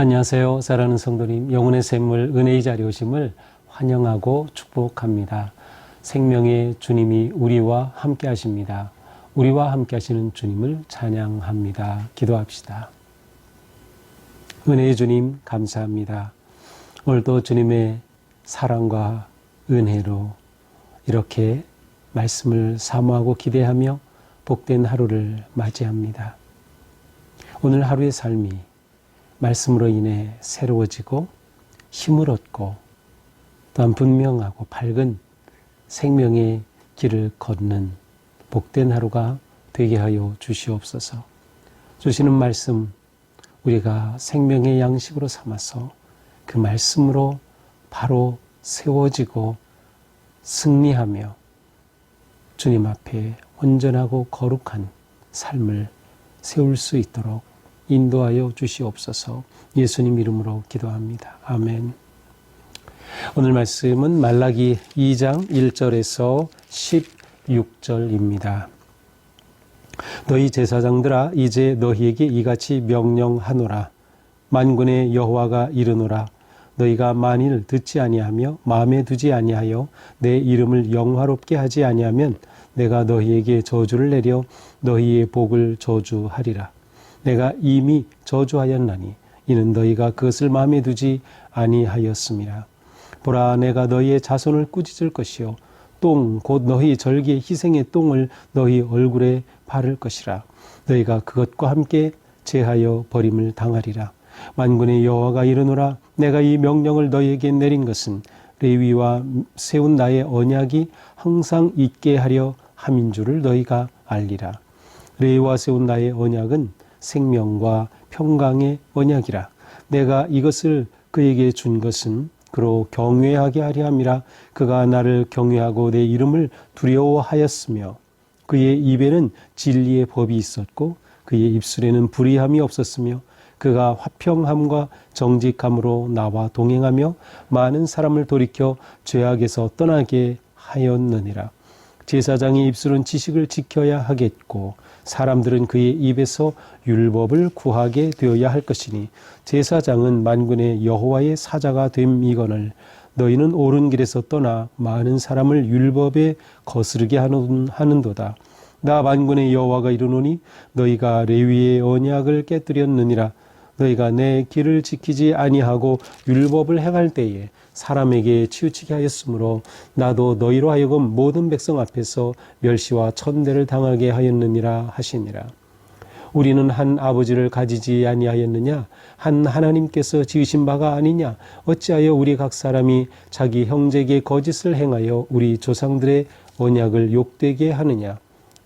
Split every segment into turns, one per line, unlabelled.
안녕하세요. 사랑하는 성도님, 영혼의 샘물 은혜의 자리 오심을 환영하고 축복합니다. 생명의 주님이 우리와 함께 하십니다. 우리와 함께 하시는 주님을 찬양합니다. 기도합시다. 은혜의 주님, 감사합니다. 오늘도 주님의 사랑과 은혜로 이렇게 말씀을 사모하고 기대하며 복된 하루를 맞이합니다. 오늘 하루의 삶이 말씀으로 인해 새로워지고 힘을 얻고 또한 분명하고 밝은 생명의 길을 걷는 복된 하루가 되게 하여 주시옵소서. 주시는 말씀 우리가 생명의 양식으로 삼아서 그 말씀으로 바로 세워지고 승리하며 주님 앞에 온전하고 거룩한 삶을 세울 수 있도록 인도하여 주시옵소서 예수님 이름으로 기도합니다. 아멘. 오늘 말씀은 말라기 2장 1절에서 16절입니다. 너희 제사장들아 이제 너희에게 이같이 명령하노라 만군의 여호와가 이르노라 너희가 만일 듣지 아니하며 마음에 두지 아니하여 내 이름을 영화롭게 하지 아니하면 내가 너희에게 저주를 내려 너희의 복을 저주하리라 내가 이미 저주하였나니 이는 너희가 그것을 마음에 두지 아니하였음이라 보라 내가 너희의 자손을 꾸짖을 것이요. 똥 곧 너희 절기의 희생의 똥을 너희 얼굴에 바를 것이라. 너희가 그것과 함께 제하여 버림을 당하리라. 만군의 여호와가 이르노라 내가 이 명령을 너희에게 내린 것은 레위와 세운 나의 언약이 항상 있게 하려 함인 줄을 너희가 알리라. 레위와 세운 나의 언약은 생명과 평강의 언약이라 내가 이것을 그에게 준 것은 그로 경외하게 하려 함이라 그가 나를 경외하고 내 이름을 두려워하였으며 그의 입에는 진리의 법이 있었고 그의 입술에는 불의함이 없었으며 그가 화평함과 정직함으로 나와 동행하며 많은 사람을 돌이켜 죄악에서 떠나게 하였느니라. 제사장의 입술은 지식을 지켜야 하겠고 사람들은 그의 입에서 율법을 구하게 되어야 할 것이니 제사장은 만군의 여호와의 사자가 됨이거늘 너희는 옳은 길에서 떠나 많은 사람을 율법에 거스르게 하는, 하는도다. 나 만군의 여호와가 이르노니 너희가 레위의 언약을 깨뜨렸느니라 너희가 내 길을 지키지 아니하고 율법을 행할 때에 사람에게 치우치게 하였으므로 나도 너희로 하여금 모든 백성 앞에서 멸시와 천대를 당하게 하였느니라 하시니라. 우리는 한 아버지를 가지지 아니하였느냐? 한 하나님께서 지으신 바가 아니냐? 어찌하여 우리 각 사람이 자기 형제에게 거짓을 행하여 우리 조상들의 언약을 욕되게 하느냐?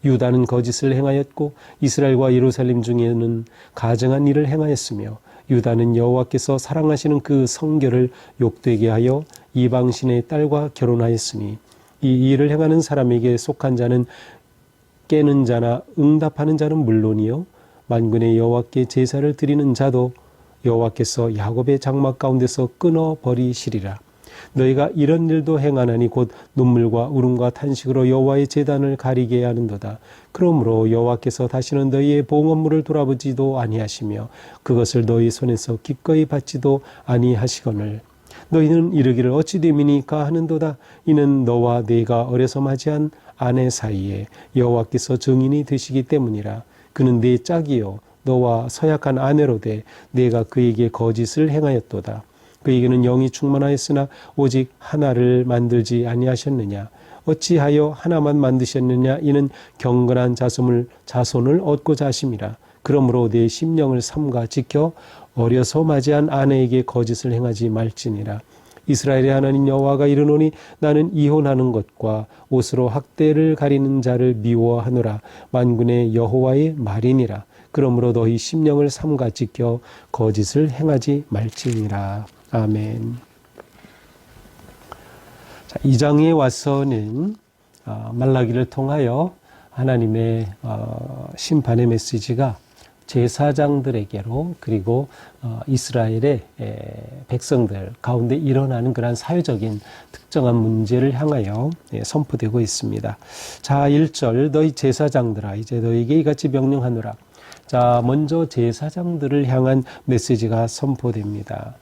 유다는 거짓을 행하였고 이스라엘과 예루살렘 중에는 가정한 일을 행하였으며 유다는 여호와께서 사랑하시는 그 성결을 욕되게 하여 이방신의 딸과 결혼하였으니 이 일을 행하는 사람에게 속한 자는 깨는 자나 응답하는 자는 물론이요 만군의 여호와께 제사를 드리는 자도 여호와께서 야곱의 장막 가운데서 끊어 버리시리라. 너희가 이런 일도 행하나니 곧 눈물과 울음과 탄식으로 여호와의 제단을 가리게 하는도다. 그러므로 여호와께서 다시는 너희의 봉헌물을 돌아보지도 아니하시며 그것을 너희 손에서 기꺼이 받지도 아니하시거늘 너희는 이르기를 어찌 됨이니까 하는도다. 이는 너와 네가 어려서 맞이한 아내 사이에 여호와께서 증인이 되시기 때문이라. 그는 네 짝이요 너와 서약한 아내로 돼 네가 그에게 거짓을 행하였도다. 그에게는 영이 충만하였으나 오직 하나를 만들지 아니하셨느냐? 어찌하여 하나만 만드셨느냐? 이는 경건한 자손을 자손을 얻고자 하심이라. 그러므로 내 심령을 삼가 지켜 어려서 맞이한 아내에게 거짓을 행하지 말지니라. 이스라엘의 하나님 여호와가 이르노니 나는 이혼하는 것과 옷으로 학대를 가리는 자를 미워하노라. 만군의 여호와의 말이니라. 그러므로 너희 심령을 삼가 지켜 거짓을 행하지 말지니라 아멘. 자, 이 장에 와서는 어, 말라기를 통하여 하나님의 어, 심판의 메시지가 제사장들에게로 그리고 어, 이스라엘의 백성들 가운데 일어나는 그러한 사회적인 특정한 문제를 향하여 예, 선포되고 있습니다. 자, 1절 너희 제사장들아 이제 너희에게 이같이 명령하노라. 자, 먼저 제사장들을 향한 메시지가 선포됩니다.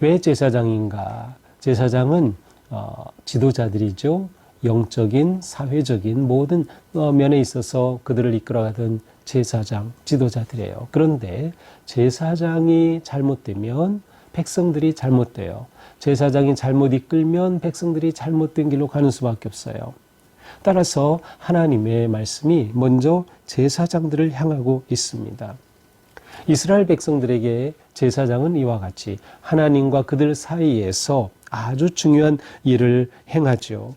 왜 제사장인가? 제사장은 어, 지도자들이죠. 영적인, 사회적인 모든 어, 면에 있어서 그들을 이끌어가던 제사장, 지도자들이에요. 그런데 제사장이 잘못되면 백성들이 잘못돼요. 제사장이 잘못 이끌면 백성들이 잘못된 길로 가는 수밖에 없어요. 따라서 하나님의 말씀이 먼저 제사장들을 향하고 있습니다. 이스라엘 백성들에게 제사장은 이와 같이 하나님과 그들 사이에서 아주 중요한 일을 행하죠.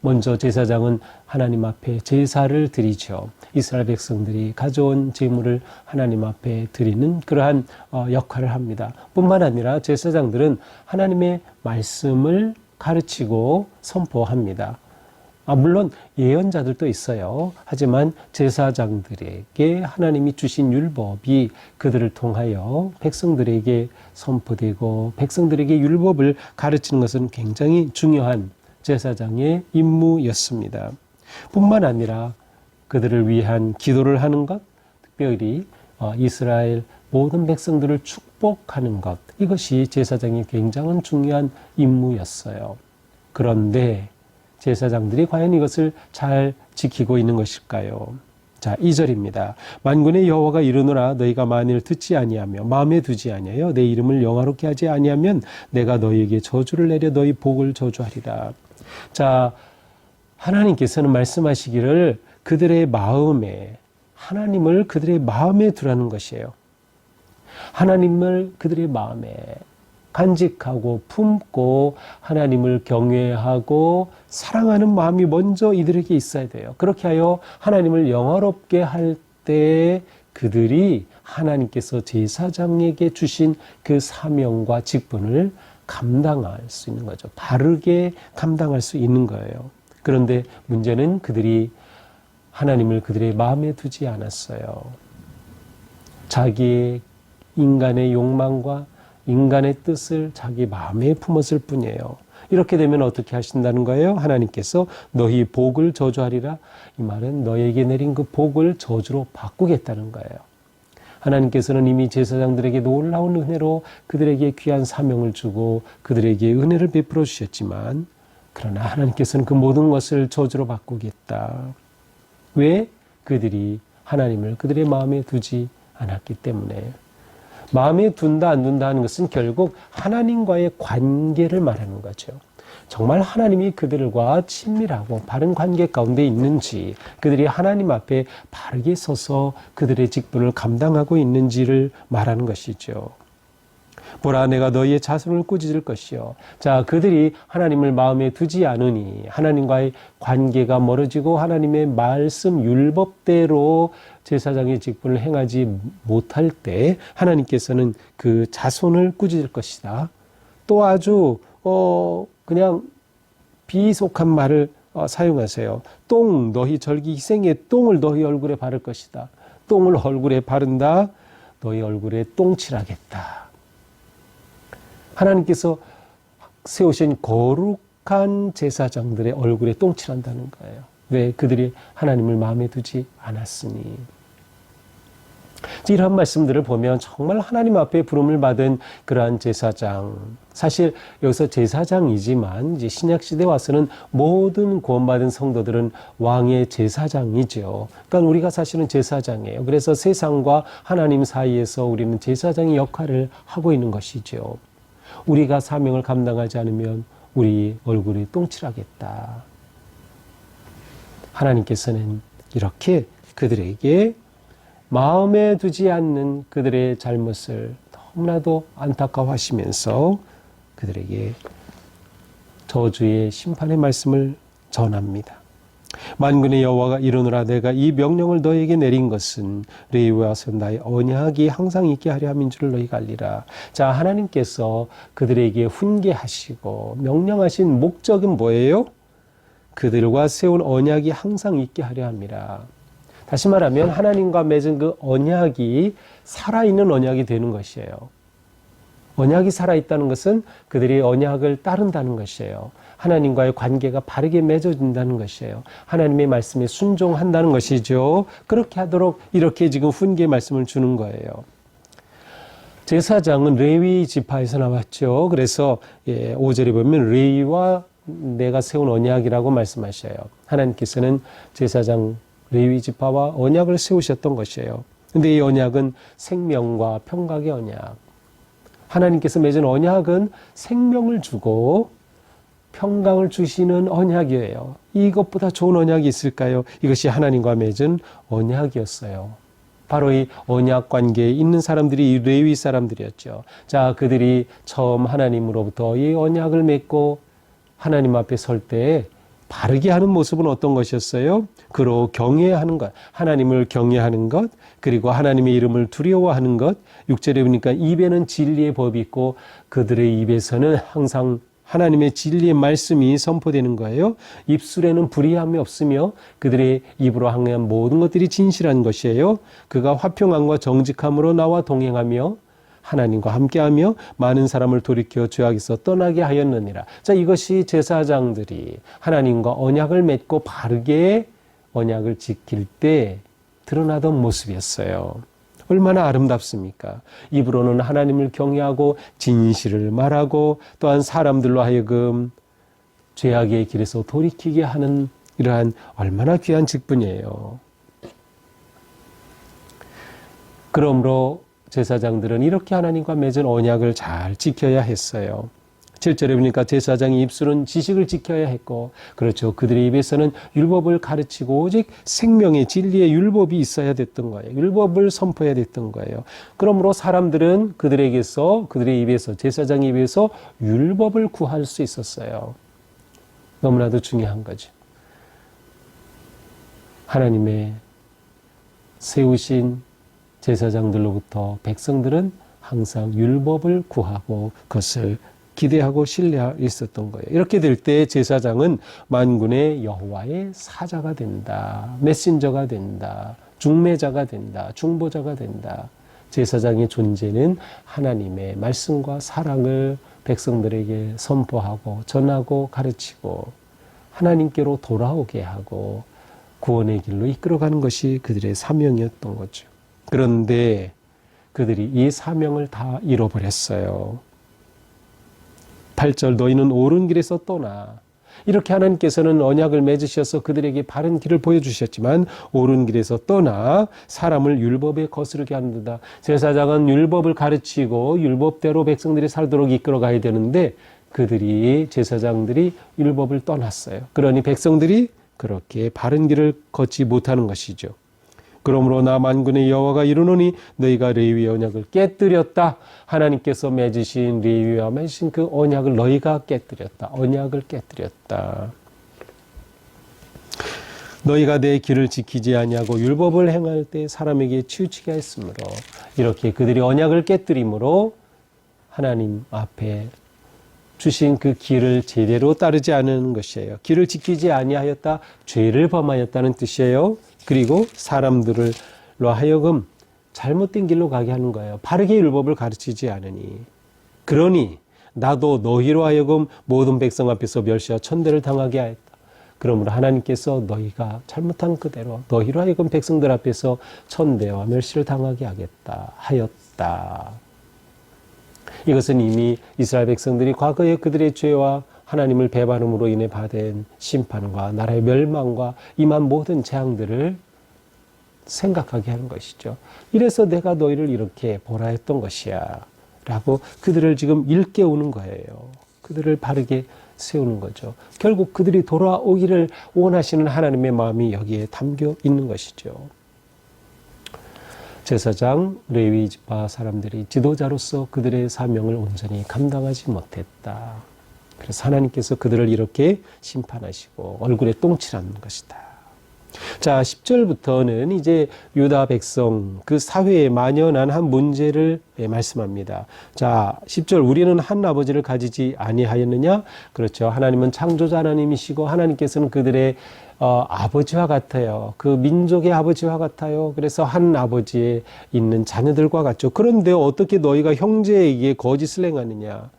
먼저 제사장은 하나님 앞에 제사를 드리죠. 이스라엘 백성들이 가져온 제물을 하나님 앞에 드리는 그러한 어, 역할을 합니다. 뿐만 아니라 제사장들은 하나님의 말씀을 가르치고 선포합니다. 아, 물론 예언자들도 있어요. 하지만 제사장들에게 하나님이 주신 율법이 그들을 통하여 백성들에게 선포되고 백성들에게 율법을 가르치는 것은 굉장히 중요한 제사장의 임무였습니다. 뿐만 아니라 그들을 위한 기도를 하는 것, 특별히 어, 이스라엘 모든 백성들을 축복하는 것, 이것이 제사장의 굉장한 중요한 임무였어요. 그런데 제사장들이 과연 이것을 잘 지키고 있는 것일까요? 자, 2절입니다. 만군의 여호와가 이르노라 너희가 만일 듣지 아니하며 마음에 두지 아니하여 내 이름을 영화롭게 하지 아니하면 내가 너희에게 저주를 내려 너희 복을 저주하리라. 자, 하나님께서는 말씀하시기를 그들의 마음에 하나님을 그들의 마음에 두라는 것이에요. 하나님을 그들의 마음에 간직하고 품고 하나님을 경외하고 사랑하는 마음이 먼저 이들에게 있어야 돼요. 그렇게 하여 하나님을 영화롭게 할 때 그들이 하나님께서 제사장에게 주신 그 사명과 직분을 감당할 수 있는 거죠. 바르게 감당할 수 있는 거예요. 그런데 문제는 그들이 하나님을 그들의 마음에 두지 않았어요. 자기의 인간의 욕망과 인간의 뜻을 자기 마음에 품었을 뿐이에요. 이렇게 되면 어떻게 하신다는 거예요? 하나님께서 너희 복을 저주하리라. 이 말은 너에게 내린 그 복을 저주로 바꾸겠다는 거예요. 하나님께서는 이미 제사장들에게 놀라운 은혜로 그들에게 귀한 사명을 주고 그들에게 은혜를 베풀어 주셨지만 그러나 하나님께서는 그 모든 것을 저주로 바꾸겠다. 왜? 그들이 하나님을 그들의 마음에 두지 않았기 때문에 마음에 둔다 안 둔다 하는 것은 결국 하나님과의 관계를 말하는 거죠. 정말 하나님이 그들과 친밀하고 바른 관계 가운데 있는지, 그들이 하나님 앞에 바르게 서서 그들의 직분을 감당하고 있는지를 말하는 것이죠. 보라 내가 너희의 자손을 꾸짖을 것이요. 자, 그들이 하나님을 마음에 두지 않으니 하나님과의 관계가 멀어지고 하나님의 말씀 율법대로 제사장의 직분을 행하지 못할 때 하나님께서는 그 자손을 꾸짖을 것이다. 또 아주 어 그냥 비속한 말을 어, 사용하세요. 똥 너희 절기 희생의 똥을 너희 얼굴에 바를 것이다. 똥을 얼굴에 바른다. 너희 얼굴에 똥칠하겠다. 하나님께서 세우신 거룩한 제사장들의 얼굴에 똥칠한다는 거예요. 왜 그들이 하나님을 마음에 두지 않았으니. 이러한 말씀들을 보면 정말 하나님 앞에 부름을 받은 그러한 제사장. 사실 여기서 제사장이지만 이제 신약 시대 와서는 모든 구원받은 성도들은 왕의 제사장이죠. 그러니까 우리가 사실은 제사장이에요. 그래서 세상과 하나님 사이에서 우리는 제사장의 역할을 하고 있는 것이죠. 우리가 사명을 감당하지 않으면 우리 얼굴이 똥칠하겠다. 하나님께서는 이렇게 그들에게 마음에 두지 않는 그들의 잘못을 너무나도 안타까워하시면서 그들에게 저주의 심판의 말씀을 전합니다. 만군의 여호와가 이르노라 내가 이 명령을 너에게 내린 것은 레위와 선나의 언약이 항상 있게 하려 함인 줄을 너희가 알리라. 자 하나님께서 그들에게 훈계하시고 명령하신 목적은 뭐예요? 그들과 세운 언약이 항상 있게 하려 함이라. 다시 말하면 하나님과 맺은 그 언약이 살아있는 언약이 되는 것이에요. 언약이 살아있다는 것은 그들이 언약을 따른다는 것이에요. 하나님과의 관계가 바르게 맺어진다는 것이에요. 하나님의 말씀에 순종한다는 것이죠. 그렇게 하도록 이렇게 지금 훈계 말씀을 주는 거예요. 제사장은 레위 지파에서 나왔죠. 그래서 예, 5절에 보면 레위와 내가 세운 언약이라고 말씀하셔요. 하나님께서는 제사장 레위 지파와 언약을 세우셨던 것이에요. 근데 이 언약은 생명과 평강의 언약. 하나님께서 맺은 언약은 생명을 주고 평강을 주시는 언약이에요. 이것보다 좋은 언약이 있을까요? 이것이 하나님과 맺은 언약이었어요. 바로 이 언약 관계에 있는 사람들이 이 레위 사람들이었죠. 자, 그들이 처음 하나님으로부터 이 언약을 맺고 하나님 앞에 설 때에 바르게 하는 모습은 어떤 것이었어요? 그로 경외하는 것, 하나님을 경외하는 것, 그리고 하나님의 이름을 두려워하는 것. 6절에 보니까 입에는 진리의 법이 있고 그들의 입에서는 항상 하나님의 진리의 말씀이 선포되는 거예요. 입술에는 불의함이 없으며 그들의 입으로 항해한 모든 것들이 진실한 것이에요. 그가 화평함과 정직함으로 나와 동행하며 하나님과 함께하며 많은 사람을 돌이켜 죄악에서 떠나게 하였느니라. 자, 이것이 제사장들이 하나님과 언약을 맺고 바르게 언약을 지킬 때 드러나던 모습이었어요. 얼마나 아름답습니까? 입으로는 하나님을 경외하고 진실을 말하고 또한 사람들로 하여금 죄악의 길에서 돌이키게 하는 이러한 얼마나 귀한 직분이에요. 그러므로 제사장들은 이렇게 하나님과 맺은 언약을 잘 지켜야 했어요. 7절에 보니까 제사장의 입술은 지식을 지켜야 했고, 그렇죠. 그들의 입에서는 율법을 가르치고 오직 생명의 진리의 율법이 있어야 됐던 거예요. 율법을 선포해야 됐던 거예요. 그러므로 사람들은 그들에게서, 그들의 입에서, 제사장의 입에서 율법을 구할 수 있었어요. 너무나도 중요한 거죠. 하나님의 세우신 제사장들로부터 백성들은 항상 율법을 구하고 그것을 기대하고 신뢰하고 있었던 거예요. 이렇게 될 때 제사장은 만군의 여호와의 사자가 된다. 메신저가 된다. 중매자가 된다. 중보자가 된다. 제사장의 존재는 하나님의 말씀과 사랑을 백성들에게 선포하고 전하고 가르치고 하나님께로 돌아오게 하고 구원의 길로 이끌어가는 것이 그들의 사명이었던 거죠. 그런데 그들이 이 사명을 다 잃어버렸어요. 8절 너희는 옳은 길에서 떠나 이렇게 하나님께서는 언약을 맺으셔서 그들에게 바른 길을 보여주셨지만 옳은 길에서 떠나 사람을 율법에 거스르게 하는다. 제사장은 율법을 가르치고 율법대로 백성들이 살도록 이끌어가야 되는데 그들이 제사장들이 율법을 떠났어요. 그러니 백성들이 그렇게 바른 길을 걷지 못하는 것이죠. 그러므로 나 만군의 여호와가 이르노니 너희가 레위의 언약을 깨뜨렸다. 하나님께서 맺으신 레위와 맺으신 그 언약을 너희가 깨뜨렸다. 언약을 깨뜨렸다. 너희가 내 길을 지키지 아니하고 율법을 행할 때 사람에게 치우치게 했으므로 이렇게 그들이 언약을 깨뜨림으로 하나님 앞에 주신 그 길을 제대로 따르지 않은 것이에요. 길을 지키지 아니하였다. 죄를 범하였다는 뜻이에요. 그리고 사람들로 하여금 잘못된 길로 가게 하는 거예요. 바르게 율법을 가르치지 않으니. 그러니 나도 너희로 하여금 모든 백성 앞에서 멸시와 천대를 당하게 하였다. 그러므로 하나님께서 너희가 잘못한 그대로 너희로 하여금 백성들 앞에서 천대와 멸시를 당하게 하겠다 하였다. 이것은 이미 이스라엘 백성들이 과거에 그들의 죄와 하나님을 배반함으로 인해 받은 심판과 나라의 멸망과 임한 모든 재앙들을 생각하게 하는 것이죠. 이래서 내가 너희를 이렇게 보라 했던 것이야. 라고 그들을 지금 일깨우는 거예요. 그들을 바르게 세우는 거죠. 결국 그들이 돌아오기를 원하시는 하나님의 마음이 여기에 담겨 있는 것이죠. 제사장 레위 지파 사람들이 지도자로서 그들의 사명을 온전히 감당하지 못했다. 그래서 하나님께서 그들을 이렇게 심판하시고 얼굴에 똥칠하는 것이다. 자, 10절부터는 이제 유다 백성 그 사회에 만연한 한 문제를 예, 말씀합니다. 자, 10절 우리는 한 아버지를 가지지 아니하였느냐? 그렇죠. 하나님은 창조자 하나님이시고 하나님께서는 그들의 어, 아버지와 같아요. 그 민족의 아버지와 같아요. 그래서 한 아버지에 있는 자녀들과 같죠. 그런데 어떻게 너희가 형제에게 거짓을 행하느냐?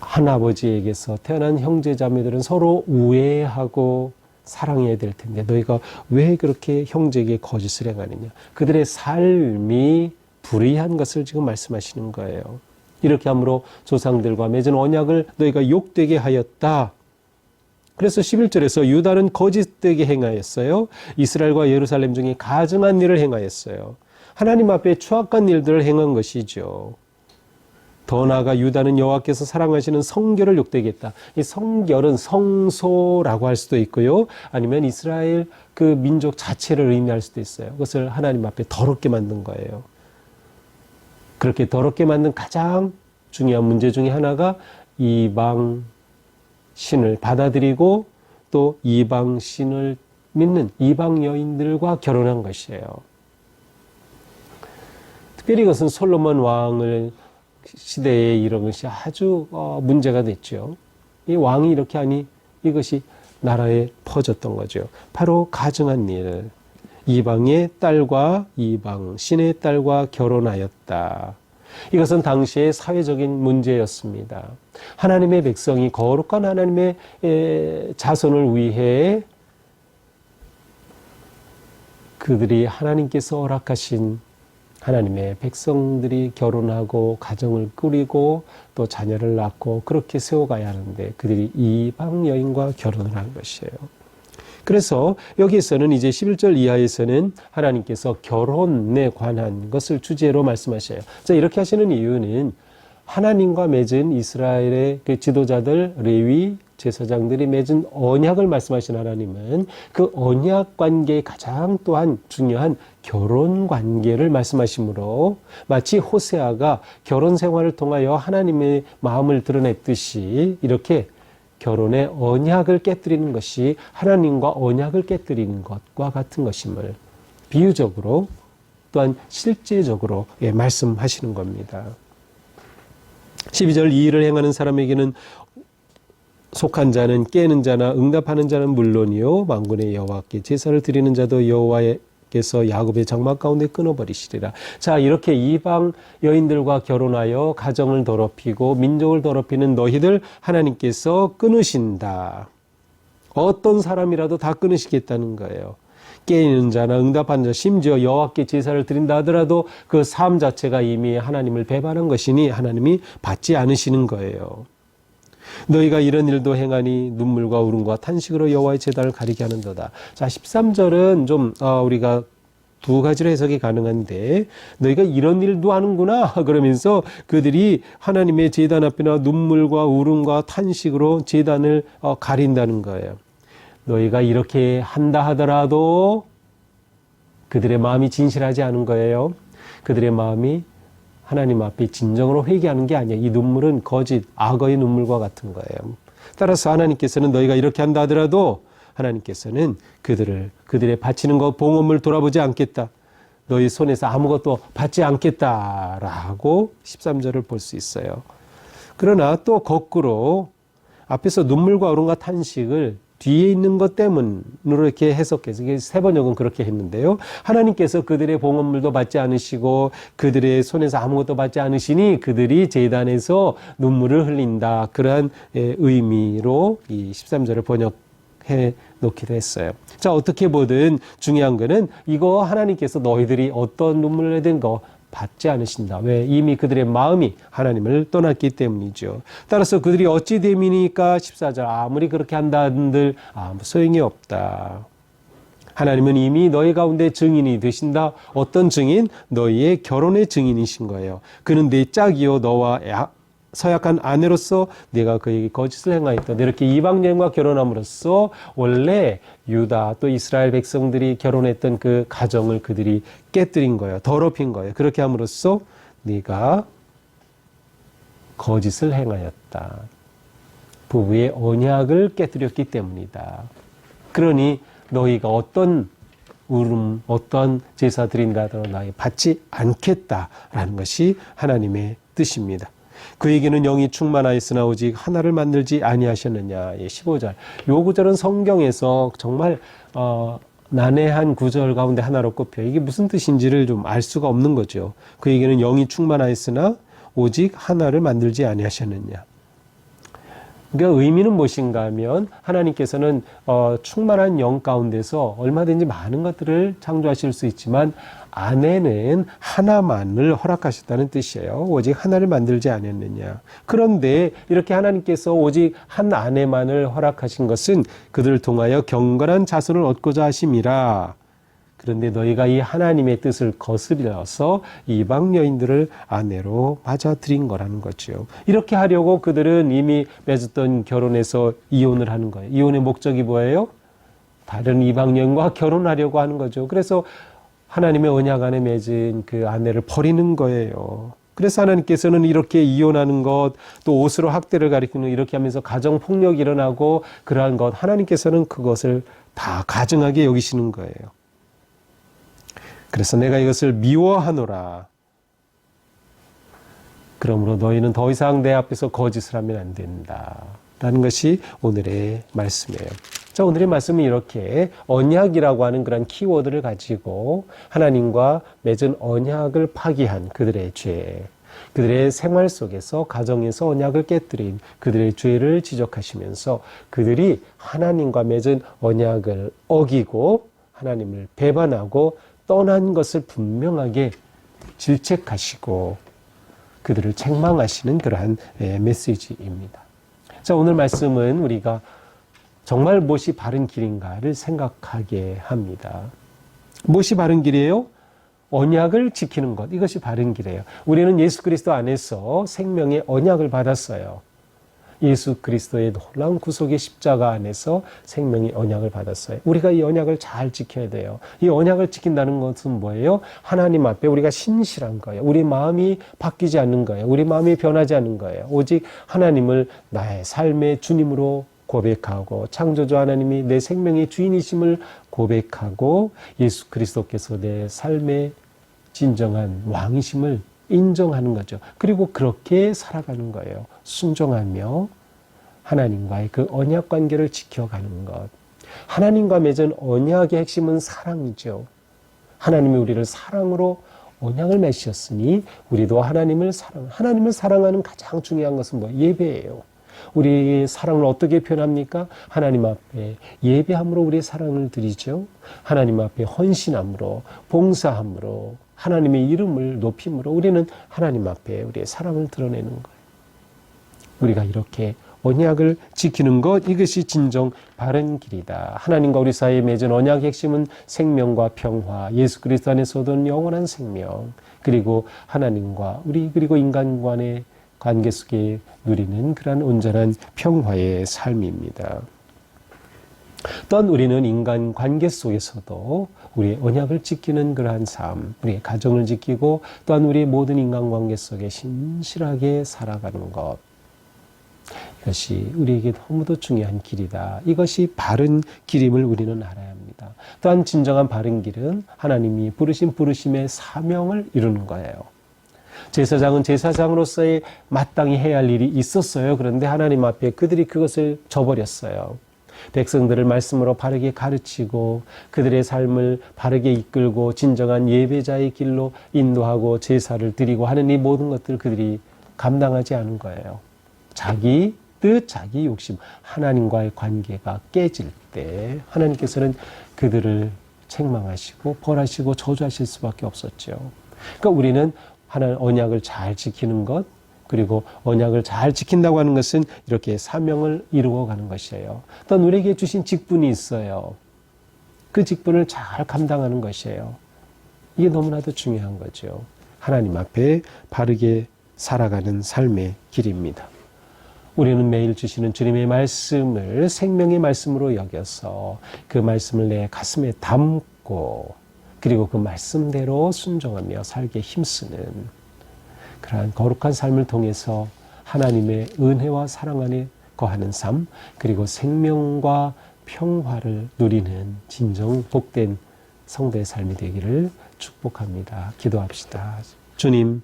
한 아버지에게서 태어난 형제 자매들은 서로 우애하고 사랑해야 될 텐데 너희가 왜 그렇게 형제에게 거짓을 행하느냐? 그들의 삶이 불의한 것을 지금 말씀하시는 거예요. 이렇게 함으로 조상들과 맺은 언약을 너희가 욕되게 하였다. 그래서 11절에서 유다는 거짓되게 행하였어요. 이스라엘과 예루살렘 중에 가증한 일을 행하였어요. 하나님 앞에 추악한 일들을 행한 것이죠. 더 나아가 유다는 여호와께서 사랑하시는 성결을 욕되게 했다. 이 성결은 성소라고 할 수도 있고요. 아니면 이스라엘 그 민족 자체를 의미할 수도 있어요. 그것을 하나님 앞에 더럽게 만든 거예요. 그렇게 더럽게 만든 가장 중요한 문제 중에 하나가 이방 신을 받아들이고 또 이방 신을 믿는 이방 여인들과 결혼한 것이에요. 특별히 이것은 솔로몬 왕을 시대에 이런 것이 아주 어, 문제가 됐죠. 이 왕이 이렇게 하니 이것이 나라에 퍼졌던 거죠. 바로 가증한 일. 이방의 딸과 이방 신의 딸과 결혼하였다. 이것은 당시의 사회적인 문제였습니다. 하나님의 백성이 거룩한 하나님의 자손을 위해 그들이 하나님께서 허락하신 하나님의 백성들이 결혼하고 가정을 꾸리고 또 자녀를 낳고 그렇게 세워가야 하는데 그들이 이방 여인과 결혼을 한 것이에요. 그래서 여기에서는 이제 11절 이하에서는 하나님께서 결혼에 관한 것을 주제로 말씀하셔요. 자, 이렇게 하시는 이유는 하나님과 맺은 이스라엘의 그 지도자들, 레위, 제사장들이 맺은 언약을 말씀하신 하나님은 그 언약 관계의 가장 또한 중요한 결혼 관계를 말씀하시므로 마치 호세아가 결혼 생활을 통하여 하나님의 마음을 드러냈듯이 이렇게 결혼의 언약을 깨뜨리는 것이 하나님과 언약을 깨뜨리는 것과 같은 것임을 비유적으로 또한 실제적으로 예, 말씀하시는 겁니다. 12절 이 일을 행하는 사람에게는 속한 자는 깨는 자나 응답하는 자는 물론이요 만군의 여호와께 제사를 드리는 자도 여호와께서 야곱의 장막 가운데 끊어버리시리라. 자 이렇게 이방 여인들과 결혼하여 가정을 더럽히고 민족을 더럽히는 너희들 하나님께서 끊으신다. 어떤 사람이라도 다 끊으시겠다는 거예요. 깨는 자나 응답하는 자 심지어 여호와께 제사를 드린다 하더라도 그 삶 자체가 이미 하나님을 배반한 것이니 하나님이 받지 않으시는 거예요. 너희가 이런 일도 행하니 눈물과 울음과 탄식으로 여호와의 제단을 가리게 하는도다. 자, 13절은 좀 어, 우리가 두 가지로 해석이 가능한데 너희가 이런 일도 하는구나 그러면서 그들이 하나님의 제단 앞에나 눈물과 울음과 탄식으로 제단을 어, 가린다는 거예요. 너희가 이렇게 한다 하더라도 그들의 마음이 진실하지 않은 거예요. 그들의 마음이 하나님 앞에 진정으로 회개하는 게 아니야. 이 눈물은 거짓, 악어의 눈물과 같은 거예요. 따라서 하나님께서는 너희가 이렇게 한다 하더라도 하나님께서는 그들을 그들의 바치는 것 봉헌물 돌아보지 않겠다. 너희 손에서 아무것도 받지 않겠다라고 13절을 볼 수 있어요. 그러나 또 거꾸로 앞에서 눈물과 울음과 탄식을 뒤에 있는 것 때문으로 이렇게 해석해서 세 번역은 그렇게 했는데요. 하나님께서 그들의 봉헌물도 받지 않으시고 그들의 손에서 아무것도 받지 않으시니 그들이 재단에서 눈물을 흘린다. 그러한 예, 의미로 이 13절을 번역해 놓기도 했어요. 자, 어떻게 보든 중요한 거는 이거 하나님께서 너희들이 어떤 눈물을 내든 거 받지 않으신다. 왜? 이미 그들의 마음이 하나님을 떠났기 때문이죠. 따라서 그들이 어찌 됨이니까 14절 아무리 그렇게 한다 한들 아무 소용이 없다. 하나님은 이미 너희 가운데 증인이 되신다. 어떤 증인? 너희의 결혼의 증인이신 거예요. 그는 내 짝이요 너와 서약한 아내로서 내가 그에게 거짓을 행하였다. 이렇게 이방 여인과 결혼함으로써 원래 유다 또 이스라엘 백성들이 결혼했던 그 가정을 그들이 깨뜨린 거예요. 더럽힌 거예요. 그렇게 함으로써 네가 거짓을 행하였다. 부부의 언약을 깨뜨렸기 때문이다. 그러니 너희가 어떤 울음, 어떤 제사 드린다도 나에 받지 않겠다라는 것이 하나님의 뜻입니다. 그에게는 영이 충만하였으나 오직 하나를 만들지 아니하셨느냐. 예, 15절. 요 구절은 성경에서 정말 어, 난해한 구절 가운데 하나로 꼽혀 이게 무슨 뜻인지를 좀 알 수가 없는 거죠. 그에게는 영이 충만하였으나 오직 하나를 만들지 아니하셨느냐. 그러니까 의미는 무엇인가 하면 하나님께서는 어, 충만한 영 가운데서 얼마든지 많은 것들을 창조하실 수 있지만 아내는 하나만을 허락하셨다는 뜻이에요. 오직 하나를 만들지 않았느냐. 그런데 이렇게 하나님께서 오직 한 아내만을 허락하신 것은 그들을 통하여 경건한 자손을 얻고자 하심이라. 그런데 너희가 이 하나님의 뜻을 거스려서 이방 여인들을 아내로 맞아들인 거라는 거죠. 이렇게 하려고 그들은 이미 맺었던 결혼에서 이혼을 하는 거예요. 이혼의 목적이 뭐예요? 다른 이방 여인과 결혼하려고 하는 거죠. 그래서 하나님의 언약 안에 맺은 그 아내를 버리는 거예요. 그래서 하나님께서는 이렇게 이혼하는 것, 또 옷으로 학대를 가리키는 이렇게 하면서 가정 폭력이 일어나고 그러한 것, 하나님께서는 그것을 다 가증하게 여기시는 거예요. 그래서 내가 이것을 미워하노라. 그러므로 너희는 더 이상 내 앞에서 거짓을 하면 안 된다. 라는 것이 오늘의 말씀이에요. 자, 오늘의 말씀은 이렇게 언약이라고 하는 그런 키워드를 가지고 하나님과 맺은 언약을 파기한 그들의 죄, 그들의 생활 속에서 가정에서 언약을 깨뜨린 그들의 죄를 지적하시면서 그들이 하나님과 맺은 언약을 어기고 하나님을 배반하고 떠난 것을 분명하게 질책하시고 그들을 책망하시는 그러한 예, 메시지입니다. 자, 오늘 말씀은 우리가 정말 무엇이 바른 길인가를 생각하게 합니다. 무엇이 바른 길이에요? 언약을 지키는 것. 이것이 바른 길이에요. 우리는 예수 그리스도 안에서 생명의 언약을 받았어요. 예수 그리스도의 놀라운 구속의 십자가 안에서 생명의 언약을 받았어요. 우리가 이 언약을 잘 지켜야 돼요. 이 언약을 지킨다는 것은 뭐예요? 하나님 앞에 우리가 신실한 거예요. 우리 마음이 바뀌지 않는 거예요. 우리 마음이 변하지 않는 거예요. 오직 하나님을 나의 삶의 주님으로 고백하고 창조주 하나님이 내 생명의 주인이심을 고백하고 예수 그리스도께서 내 삶의 진정한 왕이심을 인정하는 거죠. 그리고 그렇게 살아가는 거예요. 순종하며 하나님과의 그 언약 관계를 지켜가는 것. 하나님과 맺은 언약의 핵심은 사랑이죠. 하나님이 우리를 사랑으로 언약을 맺으셨으니 우리도 하나님을 사랑, 하나님을 사랑하는 가장 중요한 것은 뭐 예배예요. 우리 사랑을 어떻게 표현합니까? 하나님 앞에 예배함으로 우리의 사랑을 드리죠. 하나님 앞에 헌신함으로, 봉사함으로, 하나님의 이름을 높임으로 우리는 하나님 앞에 우리의 사랑을 드러내는 거예요. 우리가 이렇게 언약을 지키는 것 이것이 진정 바른 길이다. 하나님과 우리 사이에 맺은 언약의 핵심은 생명과 평화, 예수 그리스도 안에서 얻은 영원한 생명, 그리고 하나님과 우리 그리고 인간 간의 관계 속에 누리는 그러한 온전한 평화의 삶입니다. 또한 우리는 인간 관계 속에서도 우리의 언약을 지키는 그러한 삶, 우리의 가정을 지키고 또한 우리의 모든 인간 관계 속에 신실하게 살아가는 것. 이것이 우리에게 너무도 중요한 길이다. 이것이 바른 길임을 우리는 알아야 합니다. 또한 진정한 바른 길은 하나님이 부르신 부르심의 사명을 이루는 거예요. 제사장은 제사장으로서의 마땅히 해야 할 일이 있었어요. 그런데 하나님 앞에 그들이 그것을 저버렸어요. 백성들을 말씀으로 바르게 가르치고 그들의 삶을 바르게 이끌고 진정한 예배자의 길로 인도하고 제사를 드리고 하는 이 모든 것들을 그들이 감당하지 않은 거예요. 자기 뜻, 자기 욕심, 하나님과의 관계가 깨질 때 하나님께서는 그들을 책망하시고 벌하시고 저주하실 수밖에 없었죠. 그러니까 우리는 하나님 언약을 잘 지키는 것, 그리고 언약을 잘 지킨다고 하는 것은 이렇게 사명을 이루어 가는 것이에요. 또 우리에게 주신 직분이 있어요. 그 직분을 잘 감당하는 것이에요. 이게 너무나도 중요한 거죠. 하나님 앞에 바르게 살아가는 삶의 길입니다. 우리는 매일 주시는 주님의 말씀을 생명의 말씀으로 여겨서 그 말씀을 내 가슴에 담고 그리고 그 말씀대로 순종하며 살게 힘쓰는 그러한 거룩한 삶을 통해서 하나님의 은혜와 사랑 안에 거하는 삶, 그리고 생명과 평화를 누리는 진정 복된 성도의 삶이 되기를 축복합니다. 기도합시다. 주님,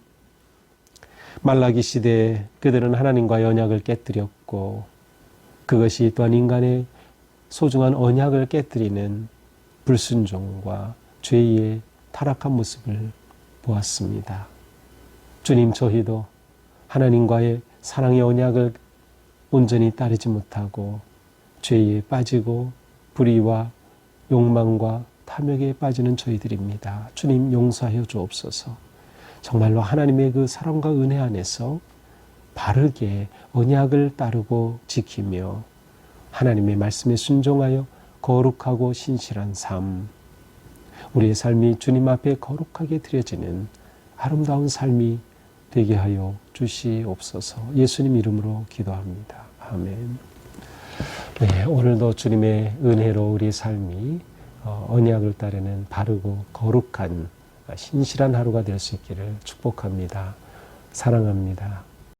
말라기 시대에 그들은 하나님과 언약을 깨뜨렸고 그것이 또한 인간의 소중한 언약을 깨뜨리는 불순종과 죄의 타락한 모습을 보았습니다. 주님, 저희도 하나님과의 사랑의 언약을 온전히 따르지 못하고 죄에 빠지고 불의와 욕망과 탐욕에 빠지는 저희들입니다. 주님 용서하여 주옵소서. 정말로 하나님의 그 사랑과 은혜 안에서 바르게 언약을 따르고 지키며 하나님의 말씀에 순종하여 거룩하고 신실한 삶, 우리의 삶이 주님 앞에 거룩하게 드려지는 아름다운 삶이 되게 하여 주시옵소서. 예수님 이름으로 기도합니다. 아멘. 네, 오늘도 주님의 은혜로 우리 삶이 어, 언약을 따르는 바르고 거룩한 신실한 하루가 될 수 있기를 축복합니다. 사랑합니다.